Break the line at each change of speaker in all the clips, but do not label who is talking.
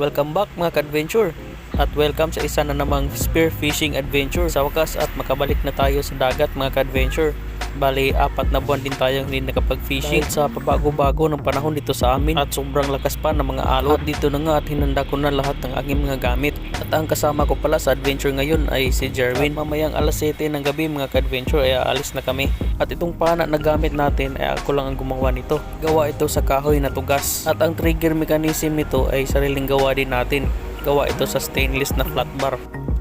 Welcome back mga ka-adventure at welcome sa isa na namang spear fishing adventure sa wakas at makabalik na tayo sa dagat mga ka-adventure Bali, apat na buwan din tayong hindi nakapag-fishing sa pabago-bago ng panahon dito sa amin at sobrang lakas pa ng mga alon. At dito na nga at hinanda ko na lahat ng aking mga gamit. At ang kasama ko pala sa adventure ngayon ay si Jerwin. At mamayang alas 7 ng gabi mga ka-adventure ay aalis na kami. At itong pana na gamit natin ay ako lang ang gumawa nito. Gawa ito sa kahoy na tugas. At ang trigger mechanism nito ay sariling gawa din natin. Gawa ito sa stainless na flat bar.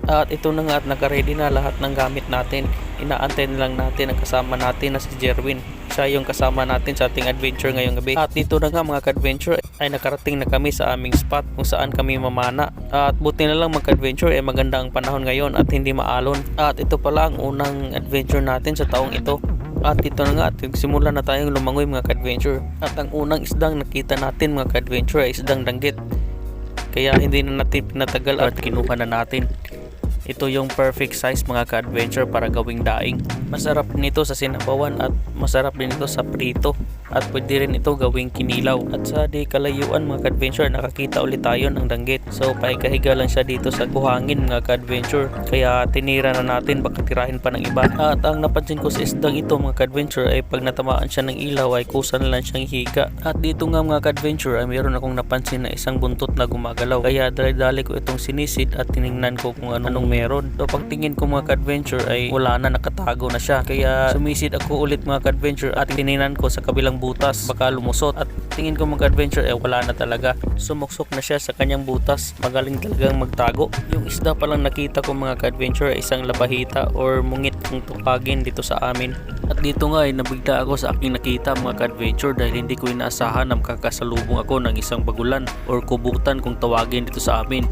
At ito na nga at nakaready na lahat ng gamit natin. Inaantay na lang natin ang kasama natin na si Jerwin. Siya yung kasama natin sa ating adventure ngayong gabi. At dito na nga mga ka-adventure ay nakarating na kami sa aming spot kung saan kami mamana. At buti na lang mga ka-adventure ay maganda ang panahon ngayon at hindi maalon. At ito pala ang unang adventure natin sa taong ito. At ito na nga at simula na tayong lumangoy mga ka-adventure. At ang unang isdang nakita natin mga ka-adventure ay isdang danggit. Kaya hindi na natin pinatagal at kinuha na natin. Ito yung perfect size mga ka-adventure para gawing daing. Masarap nito sa sinabawan at masarap din ito sa prito. At pwede rin ito gawing kinilaw. At sa di kalayuan mga ka-adventure nakakita ulit tayo ng danggit. So paikahiga lang siya dito sa buhangin mga ka-adventure. Kaya tinira na natin baka tirahin pa ng iba. At ang napansin ko sa isdang ito mga ka-adventure ay pag natamaan siya ng ilaw ay kusa na lang siyang higa. At dito nga mga ka-adventure ay mayroon akong napansin na isang buntot na gumagalaw. Kaya dali-dali ko itong sinisid at tiningnan ko kung anong, anong meron. So pagtingin ko mga ka-adventure ay wala na nakatago na siya. Kaya sumisid ako ulit mga ka-adventure at tiningnan ko sa kabilang butas baka lumusot at tingin ko mga adventure eh wala na talaga. Sumuksok na siya sa kanyang butas. Magaling talagang magtago. Yung isda palang nakita ko mga ka-adventure ay isang labahita or mungit kung tupagin dito sa amin. At dito nga ay nabigla ako sa aking nakita mga ka-adventure dahil hindi ko inaasahan na makakasalubong ako ng isang bagulan or kubutan kung tawagin dito sa amin.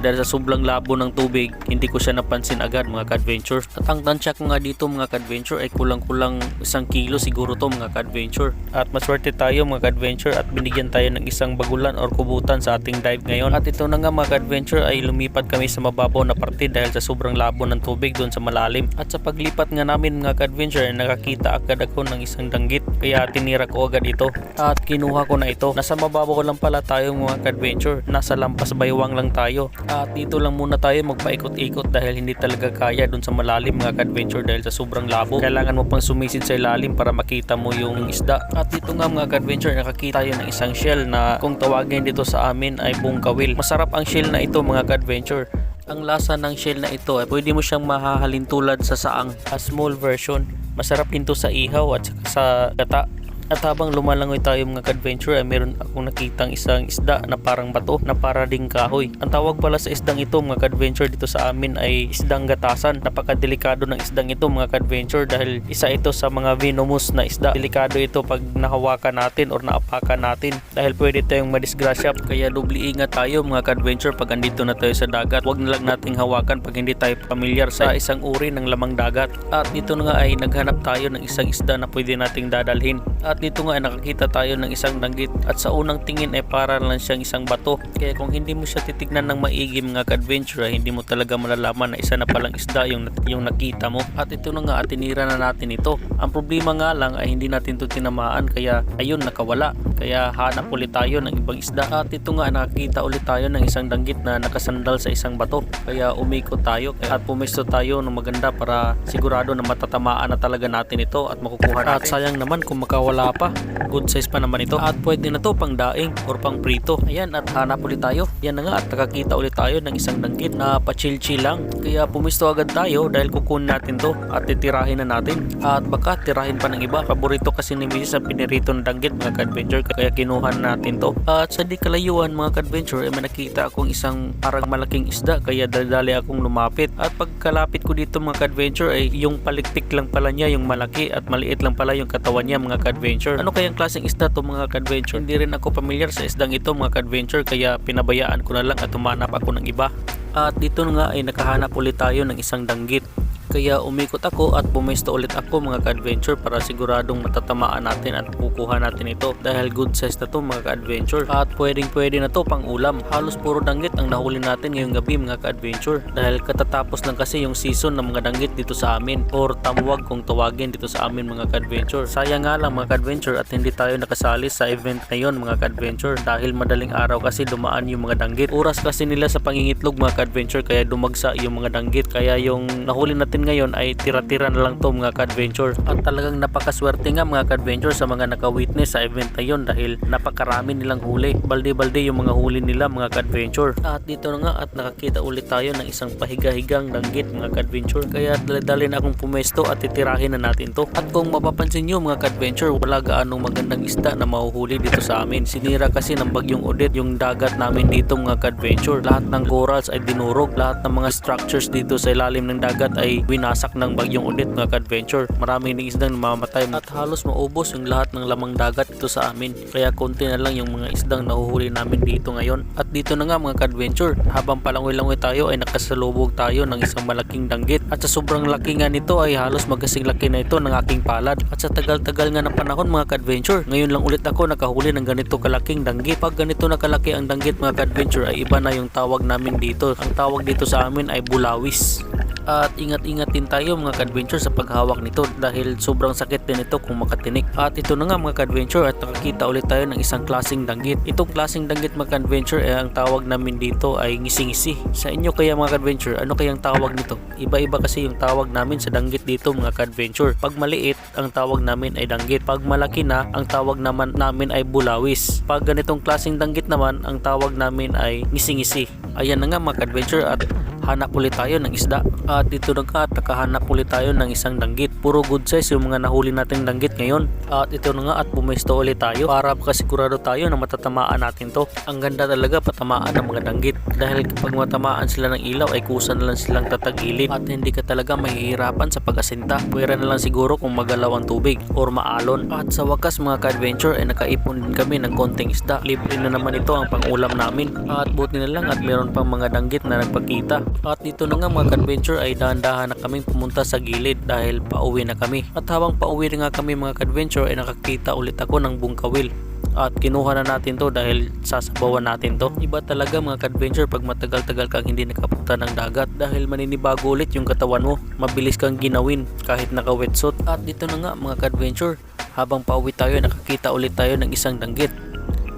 Dahil sa sobrang labo ng tubig hindi ko siya napansin agad mga ka-adventure. At ang tansya ko nga dito mga ka-adventure ay kulang-kulang isang kilo siguro to mga ka-adventure. At maswerte tayo mga ka-adventure at binigyan tayo ng isang bagulan or kubutan sa ating dive ngayon. At ito na nga mga ka-adventure ay lumipat kami sa mababaw na parte dahil sa sobrang labo ng tubig doon sa malalim. At sa paglipat nga namin mga ka-adventure ay nakakita agad ako ng isang danggit. Kaya tinira ko agad ito at kinuha ko na ito. Nasa mababaw lang pala tayo mga ka-adventure nasa lampas baywang lang tayo. At dito lang muna tayo magpaikot-ikot dahil hindi talaga kaya doon sa malalim mga ka-adventure dahil sa sobrang labo. Kailangan mo pang sumisid sa ilalim para makita mo yung isda. At dito nga mga ka-adventure nakakita tayo ng isang shell na kung tawagin dito sa amin ay bungkawil masarap ang shell na ito mga ka-adventure. Ang lasa ng shell na ito ay pwede mo siyang mahahalin tulad sa saang a small version. Masarap din to sa ihaw at sa gata at habang lumalangoy tayo mga ka-adventure ay meron akong nakitang isang isda na parang bato na para ding kahoy. Ang tawag pala sa isdang ito mga ka-adventure dito sa amin ay isdang gatasan. Napakadelikado ng isdang ito mga ka-adventure dahil isa ito sa mga venomous na isda. Delikado ito pag nahawakan natin or naapakan natin dahil pwede tayong madisgrasya. Kaya dubli ingat tayo mga ka-adventure pag andito na tayo sa dagat. Huwag na lang nating hawakan pag hindi tayo pamilyar sa isang uri ng lamang dagat. At dito na nga ay naghanap tayo ng isang isda na pwede nating dadalhin. At dito nga ay nakakita tayo ng isang danggit at sa unang tingin ay para lang siyang isang bato. Kaya kung hindi mo siya titignan ng maigi mga ka-adventure hindi mo talaga malalaman na isa na palang isda yung, yung nakita mo. At ito na nga at tinira na natin ito. Ang problema nga lang ay hindi natin ito tinamaan kaya ayun nakawala. Kaya hanap ulit tayo ng ibang isda. At ito nga nakakita ulit tayo ng isang danggit na nakasandal sa isang bato. Kaya umikot tayo at pumesto tayo ng maganda para sigurado na matatamaan na talaga natin ito at makukuha natin. At sayang naman kung makawala pa. Good size pa naman ito. At pwede na to pang daing or pang prito. Ayan at hanap ulit tayo. Yan na nga at nakakita ulit tayo ng isang danggit na pa-chill-chill lang. Kaya pumisto agad tayo dahil kukunin natin to at titirahin na natin. At baka tirahin pa ng iba. Paborito kasi ni Mrs. ang pinirito ng danggit mga ka-adventure kaya kinuha na natin to. At sa di kalayuan mga ka-adventure ay may nakita akong isang parang malaking isda kaya dali akong lumapit. At pagkalapit ko dito mga ka-adventure ay yung paliktik lang pala niya yung malaki at maliit lang pala yung katawan niya mga ka-adventure. Ano kayang klaseng isda to mga ka-adventure? Hindi rin ako familiar sa isdang ito mga ka-adventure kaya pinabayaan ko na lang at humanap ako ng iba. At dito nga ay nakahanap ulit tayo ng isang danggit. Kaya umikot ako at pumesto ulit ako mga ka-adventure para siguradong matatamaan natin at kukuha natin ito dahil good size na to mga ka-adventure at pwedeng pwede na to pang ulam. Halos puro danggit ang nahuli natin ngayong gabi mga ka-adventure dahil katatapos lang kasi yung season ng mga danggit dito sa amin or tamwag kung tawagin dito sa amin mga ka-adventure. Sayang nga lang mga ka-adventure at hindi tayo nakasali sa event na yon mga ka-adventure dahil madaling araw kasi dumaan yung mga danggit. Oras kasi nila sa pangingitlog mga ka-adventure kaya dumagsa yung mga danggit kaya yung nahuli natin ngayon ay tira-tira na lang to mga ka-adventure. At talagang napakaswerte nga mga ka-adventure sa mga naka-witness sa event na yon dahil napakarami nilang huli. Balde-balde yung mga huli nila mga ka-adventure. At dito na nga at nakakita ulit tayo ng isang pahiga-higang danggit mga ka-adventure. Kaya dali-dali na akong pumesto at titirahin na natin to. At kung mapapansin nyo mga ka-adventure wala gaanong magandang isda na mahuhuli dito sa amin. Sinira kasi ng bagyong Odette yung dagat namin dito mga ka-adventure. Lahat ng corals ay dinurog. Lahat ng mga structures dito sa ilalim ng dagat ay winasak ng bagyong Odette mga ka-adventure. Marami ng isdang namamatay at halos maubos yung lahat ng lamang dagat dito sa amin. Kaya konti na lang yung mga isdang nahuhuli namin dito ngayon. At dito na nga mga ka-adventure. Habang palangoy-langoy tayo ay nakasalubog tayo ng isang malaking danggit. At sa sobrang laki nga nito ay halos magkasing laki na ito ng aking palad. At sa tagal-tagal nga ng panahon mga ka-adventure ngayon lang ulit ako nakahuli ng ganito kalaking danggit. Pag ganito na kalaki ang danggit mga ka-adventure ay iba na yung tawag namin dito. Ang tawag dito sa amin ay bulawis at ingat-ingat din tayo mga ka-adventure sa paghawak nito dahil sobrang sakit din ito kung makatinik. At ito na nga mga ka-adventure at nakakita ulit tayo ng isang klaseng danggit. Itong klaseng danggit mga ka-adventure eh, ang tawag namin dito ay ngisi-ngisi. Sa inyo kaya mga ka-adventure, ano kayang tawag nito? Iba-iba kasi yung tawag namin sa danggit dito mga ka-adventure. Pag maliit, ang tawag namin ay danggit. Pag malaki na, ang tawag naman namin ay bulawis. Pag ganitong klaseng danggit naman, ang tawag namin ay ngisi-ngisi. Ayan na nga mga ka-adventure at hanap ulit tayo ng isda. At dito na nga at nakahanap ulit tayo ng isang danggit. Puro good size yung mga nahuli nating danggit ngayon. At ito na nga at pumesto ulit tayo para makasigurado tayo na matatamaan natin to. Ang ganda talaga patamaan ng mga danggit. Dahil kapag matamaan sila ng ilaw ay kusa na lang silang tatagilid. At hindi ka talaga mahihirapan sa pag-asinta. Pwera na lang siguro kung magalaw ang tubig or maalon. At sa wakas mga ka-adventure ay nakaipon din kami ng konting isda. Libre na naman ito ang pangulam namin. At buti na lang at meron pang mga danggit na nagpakita at dito na nga mga ka-adventure ay dahan-dahan na kaming pumunta sa gilid dahil pauwi na kami. At habang pauwi na nga kami mga ka-adventure ay nakakita ulit ako ng bungkawil. At kinuha na natin to dahil sasabawan natin to. Iba talaga mga ka-adventure pag matagal-tagal kang hindi nakapunta ng dagat dahil maninibago ulit yung katawan mo. Mabilis kang ginawin kahit naka-wetsuit. At dito na nga mga ka-adventure habang pauwi tayo nakakita ulit tayo ng isang danggit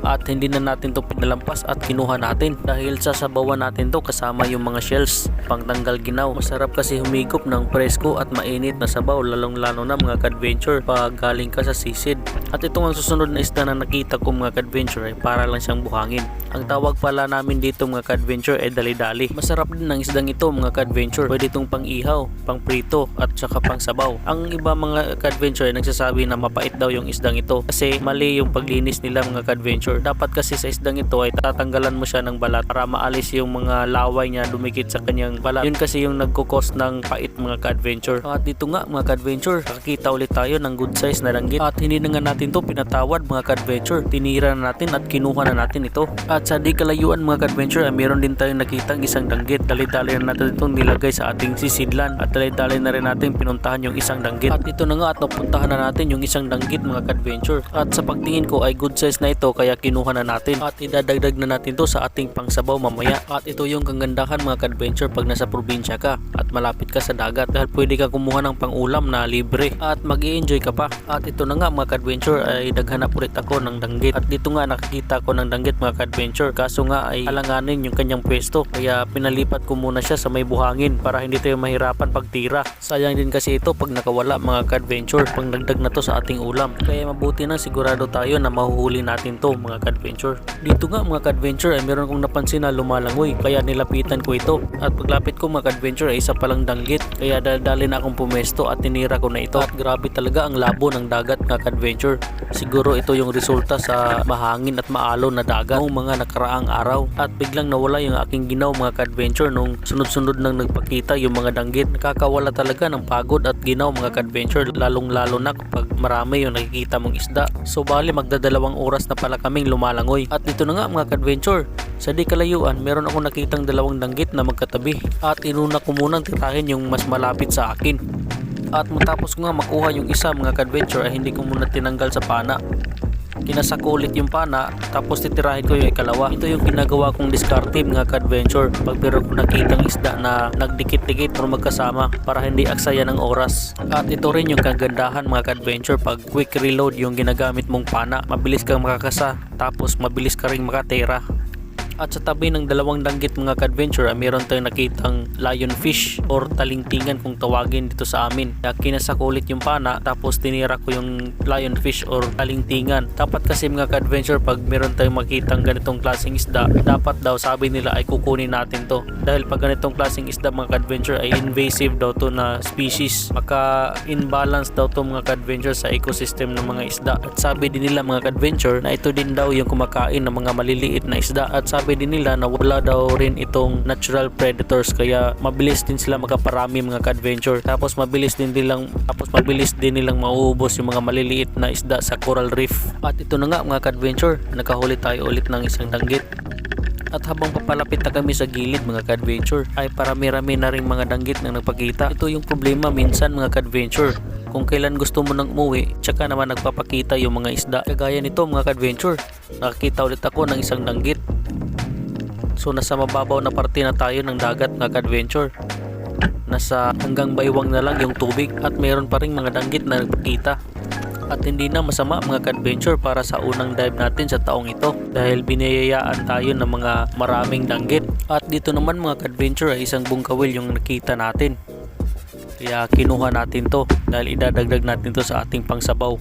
at hindi na natin to pinalampas at kinuha natin. Dahil sasabawan natin to kasama yung mga shells. Pangtanggal ginaw. Masarap kasi humigop ng presko at mainit na sabaw lalong lalo na mga ka-adventure pag galing ka sa sisid at itong ang susunod na isda na nakita ko mga ka-adventure ay para lang siyang buhangin ang tawag pala namin dito mga ka-adventure ay dali-dali masarap din ang isdang ito mga ka-adventure pwede itong pang ihaw pang prito at saka pang sabaw ang iba mga ka-adventure ay nagsasabi na mapait daw yung isdang ito kasi mali yung paglinis nila mga ka-adventure dapat kasi sa isdang ito ay tatanggalan mo siya ng balat para maalis yung mga laway niya dumikit sa kanyang balat. Yun kasi yung nagkukos ng pait mga ka-adventure. At dito nga mga ka-adventure, nakakita ulit tayo ng good size na langgit. At hindi na nga natin to pinatawad mga ka-adventure. Tinira na natin at kinuha na natin ito. At sa di kalayuan mga ka-adventure ay meron din tayong nakitang isang danggit. Dali-dali na natin itong nilagay sa ating sisidlan. At dali-dali na rin natin pinuntahan yung isang danggit. At ito na nga at napuntahan na natin yung isang danggit mga ka-adventure. At sa pagtingin ko ay good size na ito kaya kinuha na natin at idadagdag na natin to sa ating pangsabaw mamaya at ito yung kagandahan mga ka-adventure pag nasa probinsya ka at malapit ka sa dagat dahil pwede ka kumuha ng pangulam na libre at mag enjoy ka pa at ito na nga mga ka-adventure ay daghanap ulit ako ng danggit at dito nga nakakita ko ng danggit mga ka-adventure kaso nga ay alanganin yung kanyang pwesto kaya pinalipat ko muna siya sa may buhangin para hindi tayo mahirapan pagtira sayang din kasi ito pag nakawala mga ka-adventure pang dagdag na to sa ating ulam kaya mabuti na sigurado tayo na mahuhuli natin to mga ka-adventure. Dito nga mga ka-adventure ay meron kong napansin na lumalangoy kaya nilapitan ko ito. At paglapit ko mga ka-adventure ay isa palang danggit kaya dali na akong pumesto at tinira ko na ito. At grabe talaga ang labo ng dagat mga ka-adventure. Siguro ito yung resulta sa mahangin at maalon na dagat. Noong mga nakaraang araw at biglang nawala yung aking ginaw mga ka-adventure nung sunod-sunod nang nagpakita yung mga danggit. Nakakawala talaga ng pagod at ginaw mga ka-adventure lalong lalo na kapag marami yung nakikita mong isda. So bali magdadalawang oras na pala kaming lumalangoy. At dito na nga mga ka-adventure, sa di kalayuan meron akong nakitang dalawang danggit na magkatabi at inuna ko munang tirahin yung mas malapit sa akin. At matapos ko nga makuha yung isa mga ka-adventure ay hindi ko muna tinanggal sa pana. Kinasak ko ulit yung pana tapos titirahin ko yung ikalawa. Ito yung ginagawa kong discarding mga ka-adventure pag pero ko nakitang isda na nagdikit-dikit o magkasama para hindi aksaya ng oras. At ito rin yung kagandahan mga ka-adventure pag quick reload yung ginagamit mong pana. Mabilis kang makakasa tapos mabilis ka rin makatera. At sa tabi ng dalawang danggit mga ka-adventure ay meron tayong nakitang lionfish or talingtingan kung tawagin dito sa amin. Kaya kinasak ko ulit yung pana tapos tinira ko yung lionfish or talingtingan. Dapat kasi mga ka-adventure pag meron tayong makitang ganitong klaseng isda, dapat daw sabi nila ay kukunin natin to. Dahil pag ganitong klaseng isda mga ka-adventure ay invasive daw to na species. Maka-imbalance daw to mga ka-adventure sa ecosystem ng mga isda. At sabi din nila mga ka-adventure na ito din daw yung kumakain ng mga maliliit na isda. At sabi din nila na wala daw rin itong natural predators kaya mabilis din sila makaparami mga ka-adventure. Tapos mabilis din nilang tapos mabilis din nilang mauubos yung mga maliliit na isda sa coral reef. At ito na nga mga ka-adventure, nakahuli tayo ulit ng isang danggit. At habang papalapit na kami sa gilid mga ka-adventure ay parami-rami na rin mga danggit na nagpakita. Ito yung problema minsan mga ka-adventure. Kung kailan gusto mo nang umuwi, tsaka naman nagpapakita yung mga isda. Kagaya nito mga ka-adventure, nakakita ulit ako ng isang danggit. So nasa mababaw na parte na tayo ng dagat mga ka-adventure. Nasa hanggang baywang na lang yung tubig at mayroon pa rin mga danggit na nagpakita. At hindi na masama mga ka-adventure para sa unang dive natin sa taong ito dahil biniyayaan tayo ng mga maraming danggit. At dito naman mga ka-adventure ay isang bungkawil yung nakita natin. Kaya kinuha natin to dahil idadagdag natin to sa ating pangsabaw.